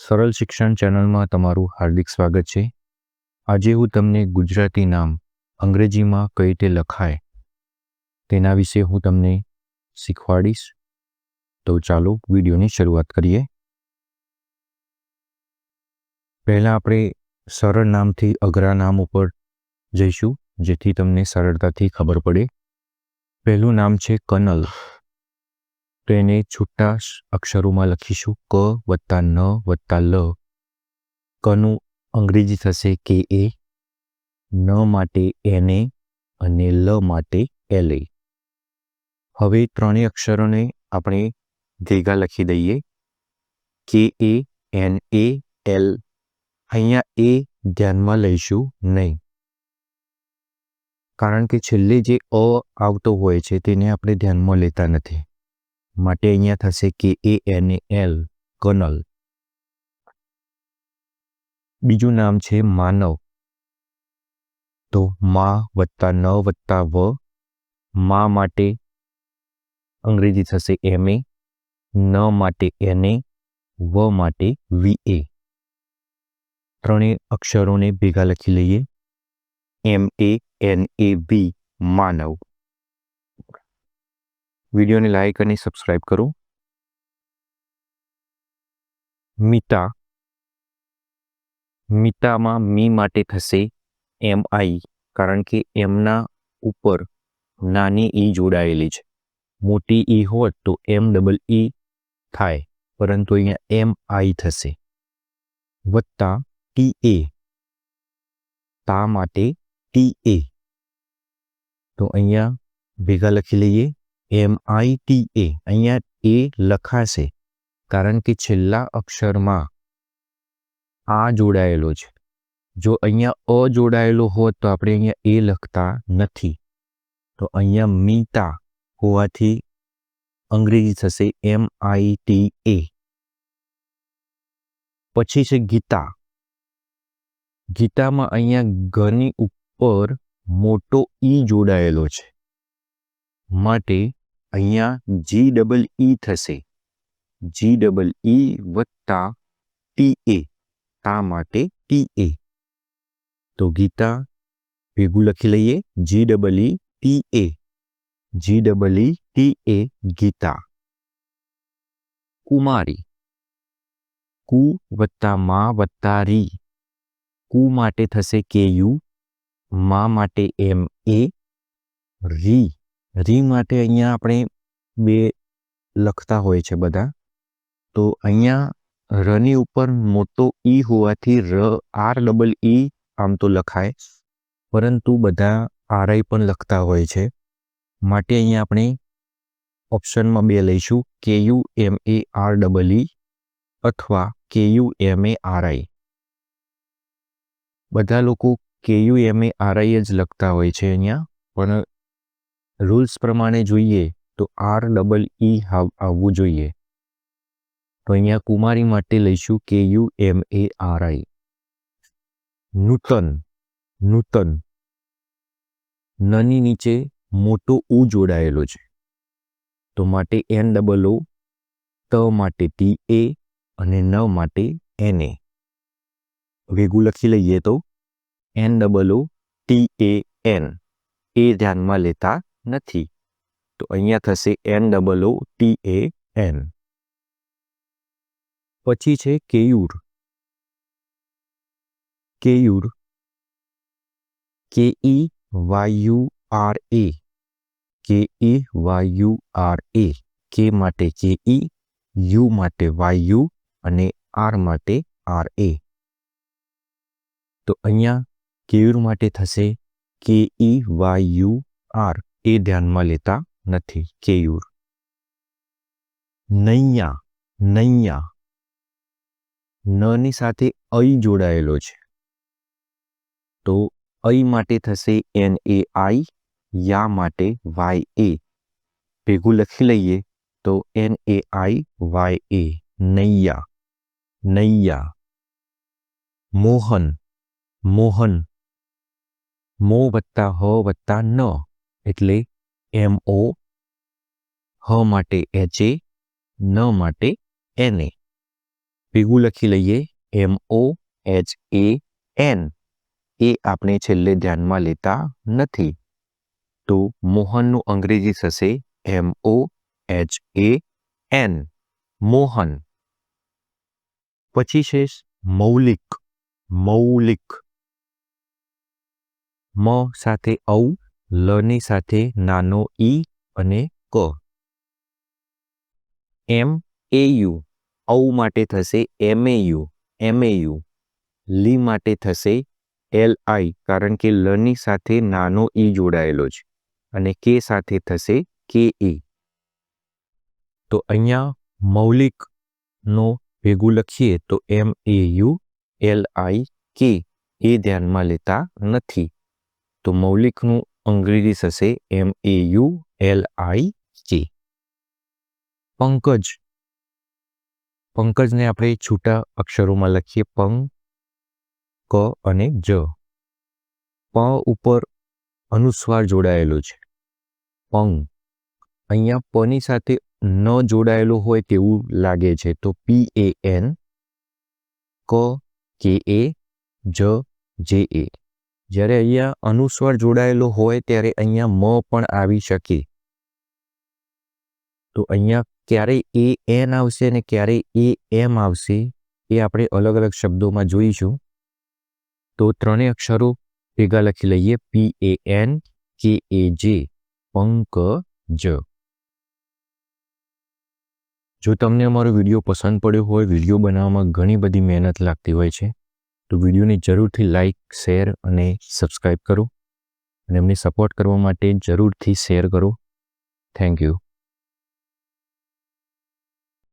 સરળ શિક્ષણ ચેનલમાં તમારું હાર્દિક સ્વાગત છે. આજે હું તમને ગુજરાતી નામ અંગ્રેજીમાં કઈ રીતે લખાય તેના વિશે હું તમને શીખવાડીશ. તો ચાલો વિડીયોની શરૂઆત કરીએ. પહેલાં આપણે સરળ નામથી અઘરા નામ ઉપર જઈશું, જેથી તમને સરળતાથી ખબર પડે. પહેલું નામ છે કનલ. તો એને છૂટા અક્ષરોમાં લખીશું ક વત્તા ન વત્તા લ. કનું અંગ્રેજી થશે કે એ? ન માટે એને અને લ માટે એલ. એ હવે ત્રણેય અક્ષરોને આપણે ભેગા લખી દઈએ. કે એ, એન, એ, એલ. અહીંયા એ ધ્યાનમાં લઈશું નહીં. કારણ કે છેલ્લે જે અ આવતો હોય છે તેને આપણે ધ્યાનમાં લેતા નથી. માટે અહીંયા થશે કે એ એન એલ કનલ બીજું નામ છે માનવ. તો મા વત્તા ન વત્તા વ, મા માટે અંગ્રેજી થશે એમ એ, ન માટે એન એ, વ માટે વી એ. ત્રણેય અક્ષરોને ભેગા લખી લઈએ. M A N A B Manav. વિડીયોને લાઈક અને સબસ્ક્રાઇબ કરો મિતા મિતામાં મી માટે થશે એમ આઈ કારણ કે એમના ઉપર નાની ઈ જોડાયેલી છે મોટી ઈ હોત તો એમ ડબલ ઈ થાય પરંતુ અહીંયા એમ આઈ થશે વત્તા ટી એ તા માટે ટી એ તો અહીંયા ભેગા લખી લઈએ એમ આઈ ટી એ અહીંયા એ લખાશે, કારણ કે છેલ્લા અક્ષરમાં આ જોડાયેલો છે. જો અહીંયા અ જોડાયેલો હોત તો આપણે અહીંયા એ લખતા નથી. તો અહીંયા મીતા હોવાથી અંગ્રેજી થશે એમ આઈ ટી એ પછી છે ગીતા. ગીતામાં અહીંયા ઘરની ઉપર મોટો ઈ જોડાયેલો છે. માટે અહીંયા જી ડબલ ઈ થશે. જી ડબલ ઈ વત્તા ટી એ તા માટે ટી એ તો ગીતા, ભેગું લખી લઈએ. G double E T A G double E T A Gita. Kumari. કુ વત્તા મા વત્તા રી. કુ માટે થશે કે યુ. મા માટે એમ એ. રી. રી માટે અહીંયા આપણે બે લખતા હોય છે બધા. તો અહીંયા રની ઉપર મોટો ઈ હોવાથી ર, આર ડબલ ઈ આમ તો લખાય. પરંતુ બધા આરઆઈ પણ લખતા હોય છે. માટે અહીંયા આપણે ઓપ્શનમાં બે લઈશું. K U M A R double E અથવા કે યુ એમ એ આરઆઈ. બધા લોકો કે યુ એમ એ આરઆઈ જ લખતા હોય છે અહીંયા. પણ રૂલ્સ પ્રમાણે જોઈએ તો આર ડબલ ઈ આવવું જોઈએ. તો અહીંયા કુમારી માટે લઈશું K U M A R I. નૂતન નૂતન. નની નીચે મોટો ઉ જોડાયેલો છે. તો માટે એન ડબલ ઓ, ત માટે ટી એ અને ન માટે એન એ. ભેગું લખી લઈએ તો. N double O, T A, N. એ ધ્યાનમાં લેતા નથી. તો અહીંયા થશે N double O T A N પછી છે કેયુર. કેયુર. કે ઈ વાયુ આર એ. કે ઈ વાયુ આર એ. કે માટે કે ઈ યુ માટે વાયુ અને આર માટે આર એ. તો અહીંયા કેયુર માટે થશે કે ઈ વાયુ આર. એ ધ્યાનમાં લેતા નથી. કેયુર. નૈયા નૈયા. નની સાથે અઈ જોડાયેલો છે. તો અઈ માટે થશે એન એ આઈ, યા માટે વાય એ. ભેગું લખી લઈએ તો N A I, Y A. Naiya Naiya. Mohan Mohan. મો વત્તા હ વત્તા ન. એટલે એમ ઓ, હ માટે એચ એ, ન માટે એને ભેગું લખી લઈએ, એમ ઓ, એચ એ, એન. એ આપણે છેલ્લે ધ્યાનમાં લેતા નથી. તો મોહનનું અંગ્રેજી થશે M O, H A, N. Mohan. પછી છે મૌલિક મૌલિક. મ સાથે ઔ લની સાથે નાનો ઈ અને ક. એમ, એ, યુ. ઔ માટે થશે એમ, એ, યુ. M, A, you. લી માટે થશે એલ, આઈ, કારણ કે લની સાથે નાનો ઈ જોડાયેલો છે અને કે સાથે થશે કે, એ. તો અહીંયા મૌલિકનો ભેગું લખીએ તો એમ, એ, યુ, એલ, આઈ, કે એ ધ્યાનમાં લેતા નથી. તો મૌલિકનું અંગ્રેજી થશે એમ એ યુ એલ આઈ કે પંકજ. પંકજને આપણે છૂટા અક્ષરોમાં લખીએ પંગ ક અને જ. પ ઉપર અનુસ્વાર જોડાયેલો છે. પંગ. અહીંયા પની સાથે ન જોડાયેલો હોય તેવું લાગે છે. તો પી એ એન ક કે એ જ જે એ જ્યારે અહીંયા અનુસ્વાર જોડાયેલો હોય ત્યારે અહીંયા મ પણ આવી શકે. તો અહીંયા ક્યારે એ, એન આવશે અને ક્યારે એ, એમ આવશે એ આપણે અલગ અલગ શબ્દોમાં જોઈશું. તો ત્રણેય અક્ષરો ભેગા લખી લઈએ. પી એ એન કે એ જે. પંકજ જો તમને અમારો વીડિયો પસંદ પડ્યો હોય, વીડિયો બનાવવામાં ઘણી બધી મહેનત લાગતી હોય છે. તો વિડીયોને જરૂરથી લાઇક શેર અને સબસ્ક્રાઈબ કરો. અને એમને સપોર્ટ કરવા માટે જરૂરથી શેર કરો. Thank you